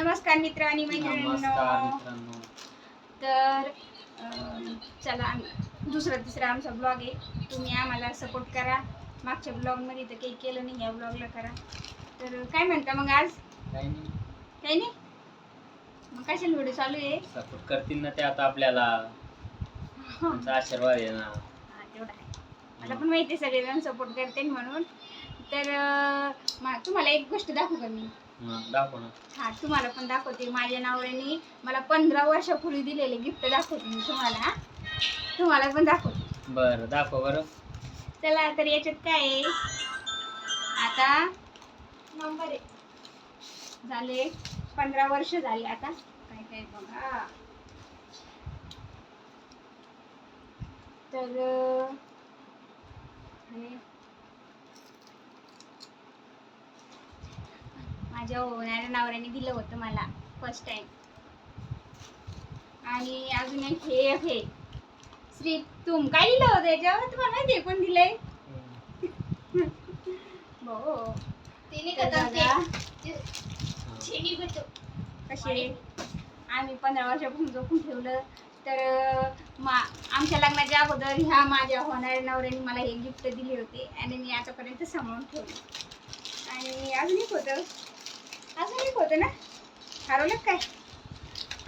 नमस्कार मित्र आणि मैत्रिणींनो तर चला आम्ही दुसरा तिसरा आमचा ब्लॉग आहे. तुम्ही आम्हाला सपोर्ट करा. मागच्या ब्लॉगमध्ये तर काही केलं नाही या ब्लॉगला करा. तर काय म्हणता मग आज? काही नाही. मग कशाला व्हिडिओ चालू आहे? सपोर्ट करतील ना ते आता आपल्याला. आशीर्वाद आहे ना. तेवढं आहे. मला पण माहिती आहे सगळेजण सपोर्ट करते म्हणून. तर तुम्हाला एक गोष्ट दाखवू का मी? दाखव ना. हा तुम्हाला पण दाखवते. माझ्या नवऱ्याने मला पंधरा वर्षापूर्वी दिलेले गिफ्ट दाखवते मी तुम्हाला हा. तुम्हाला पण दाखवते. बरं दाखव बरं. चला तर याच्यात काय आहे? आता नंबर आहे झाले पंधरा वर्ष झाले आता. काय काय बघा. तर अं, हे माझ्या होणाऱ्या नवऱ्याने दिलं होतं मला फर्स्ट टाइम आणि अजून एक हे हे. श्री तुम काय लिहिलं होतं? याच्यावर तुम्हाला माहिती आहे कोण दिलंय? हो. तिने. कसे आम्ही पंधरा वर्षापासून जपून ठेवलं. तर मा आमच्या लग्नाच्या अगोदर ह्या माझ्या होणाऱ्या नवऱ्याने मला हे गिफ्ट दिले होते. आणि मी आतापर्यंत सांभाळून ठेवलं. आणि अजून एक होतं. अजून एक होतं ना? हरवलं काय?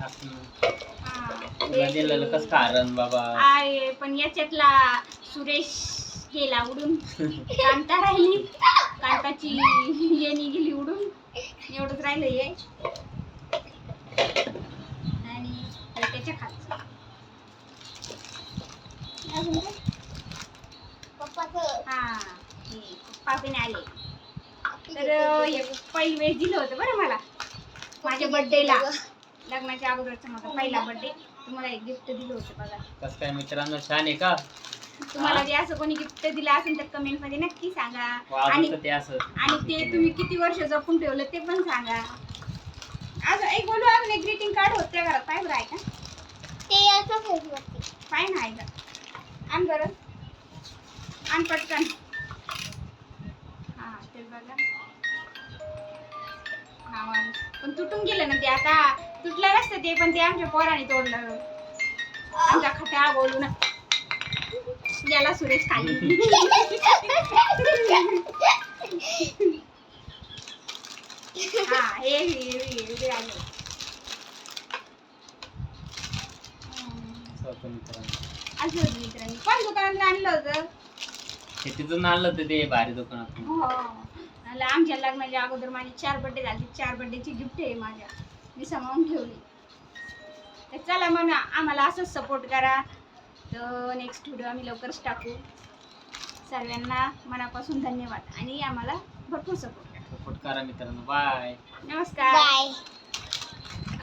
असं दिलेलं कस कारण बाबा? आहे पण याच्यातला सुरेश गेला उडून. कांता राहिली. कांताची येणी गेली उडून. एवढंच राहिलं हे. आणि त्याच्या खालचं. अजून काय? पप्पाचं. हा हे पापीने आले. तर हे पहिली वेळेस दिलं होतं बरं मला. माझ्या बर्थडेला लग्नाच्या अगोदरचा माझा पहिला बर्थडे तुम्हाला एक गिफ्ट दिलं होतं बघा. कस काय मित्रांनो छान आहे का? तुम्हाला जे असं कोणी गिफ्ट दिलं असेल तर कमेंटमध्ये नक्की सांगा. आणि वाजवतं ते असं. आणि ते तुम्ही किती वर्ष जपून ठेवलं ते पण सांगा. अजून एक बोलू अजून एक ग्रीटिंग कार्ड होत त्या घरात पाय बरं आहे का? ते याचं फेसवरती पाय ना आहे का आण बरं. आण पटकन. हा ते बघा. पण तुटून गेलं ना ते आता. तुटलं नसतं ते पण ते आमच्या पोराने तोडलं आमच्या खट्या बोलून याला सुरेश खाली हा हे आलं. असं मित्रांनो. कोण दुकानात आणलं होतं? हे तिथून आणलं होतं ते भारी दुकानात हो. आमच्या लग्नाच्या अगोदर माझे चार बड्डे झाले. चार बड्डेची गिफ्ट आहे माझ्या. मी सांभाळून ठेवली. तर चला मग आम्हाला असंच सपोर्ट करा. तर नेक्स्ट व्हिडिओ आम्ही लवकरच टाकू. सर्वांना मनापासून धन्यवाद. आणि आम्हाला भरपूर सपोर्ट करा. सपोर्ट करा मित्रांनो. बाय नमस्कार. बाय